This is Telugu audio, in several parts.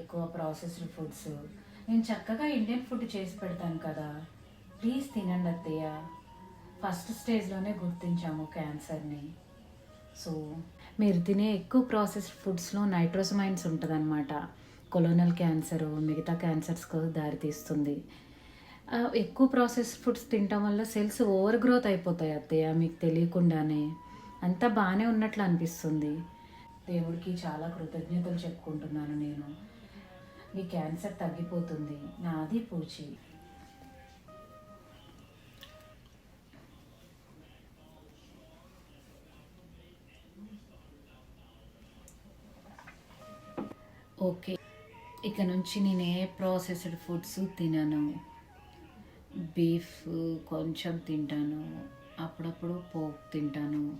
ఎక్కువ ప్రాసెస్డ్ ఫుడ్స్ నేను చక్కగా ఇండియన్ ఫుడ్ చేసి పెడతాను కదా. ప్లీజ్ తినండి అత్తయ్య. ఫస్ట్ స్టేజ్లోనే గుర్తించాము క్యాన్సర్ని సో మీరు తినే ఎక్కువ ప్రాసెస్డ్ ఫుడ్స్లో నైట్రోసమైన్స్ ఉంటుందన్నమాట. కొలోనల్ క్యాన్సర్ మిగతా క్యాన్సర్స్కు దారితీస్తుంది ఎక్కువ ప్రాసెస్డ్ ఫుడ్స్ తినటం వల్ల సెల్స్ ఓవర్ గ్రోత్ అయిపోతాయి అత్తయ్య మీకు తెలియకుండానే. అంతా బాగానే ఉన్నట్లు అనిపిస్తుంది. దేవుడికి చాలా కృతజ్ఞతలు చెప్పుకుంటున్నాను నేను. మీ క్యాన్సర్ తగ్గిపోతుంది. నాది పూచి. ఓకే. ఇక నుంచి నేను ఏ ప్రాసెస్డ్ ఫుడ్స్ తినను. బీఫ్ కొంచెం తింటాను. అప్పుడప్పుడు పోక్ తింటాను.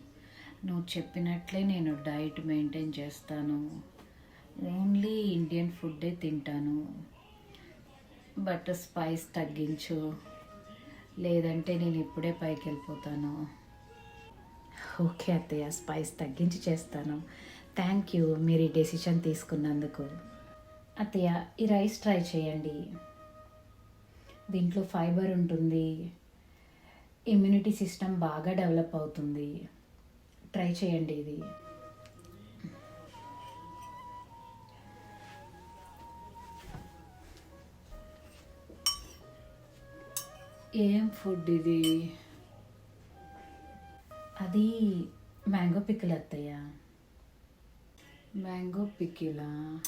నువ్వు చెప్పినట్లే నేను డైట్ మెయింటైన్ చేస్తాను. ఓన్లీ ఇండియన్ ఫుడ్డే తింటాను. బట్ స్పైస్ తగ్గించు. లేదంటే నేను ఇప్పుడే పైకి వెళ్ళిపోతాను ఓకే అత్తయ్య స్పైస్ తగ్గించి చేస్తాను. థ్యాంక్ యూ మీరు ఈ డెసిషన్ తీసుకున్నందుకు. అత్తయ్య ఈ రైస్ ట్రై చేయండి. దీంట్లో ఫైబర్ ఉంటుంది. ఇమ్యూనిటీ సిస్టమ్ బాగా డెవలప్ అవుతుంది. ట్రై చేయండి ఇది. ఏం ఫుడ్ ఇది? అది మ్యాంగో పికిల్ అత్తయ్య. మ్యాంగో పికిలా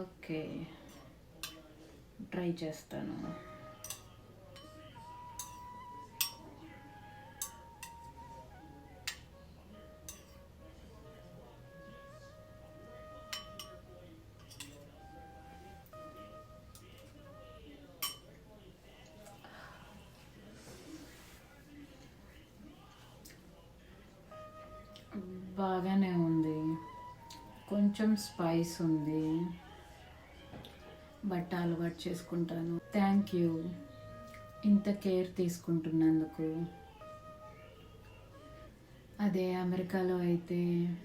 ఓకే ట్రై చేస్తాను. బాగానే ఉంది. కొంచెం స్పైస్ ఉంది. బట్ట అలవాటు చేసుకుంటాను. Thank you. ఇంత కేర్ తీసుకుంటున్నందుకు. అదే అమెరికాలో అయితే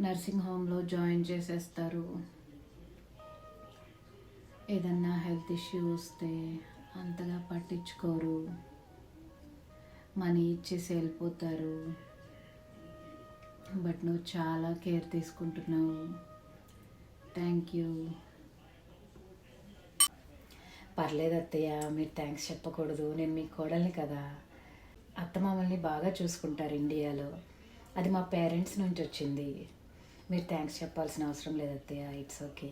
నర్సింగ్ హోమ్లో జాయిన్ చేసేస్తారు. ఏదన్నా హెల్త్ ఇష్యూ వస్తే అంతగా పట్టించుకోరు. మనీ ఇచ్చేసి వెళ్ళిపోతారు. బట్ నువ్వు చాలా కేర్ తీసుకుంటున్నావు. Thank you. పర్లేదు అత్తయ్య మీరు థ్యాంక్స్ చెప్పకూడదు. నేను మీ కోడల్ని కదా. అత్త మమ్మల్ని బాగా చూసుకుంటారు ఇండియాలో. అది మా పేరెంట్స్ నుంచి వచ్చింది. మీరు థ్యాంక్స్ చెప్పాల్సిన అవసరం లేదు అత్తయ్య ఇట్స్ ఓకే.